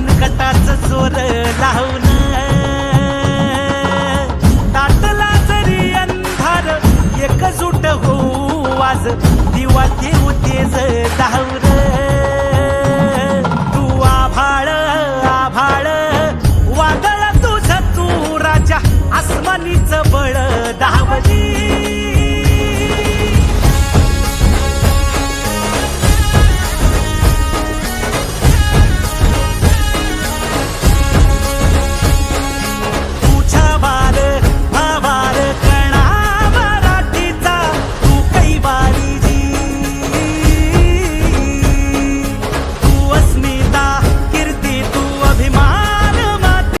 मनकटाच जोर लावून. ताटला जरी अंधार एकजूट होऊ आज दिवा देऊ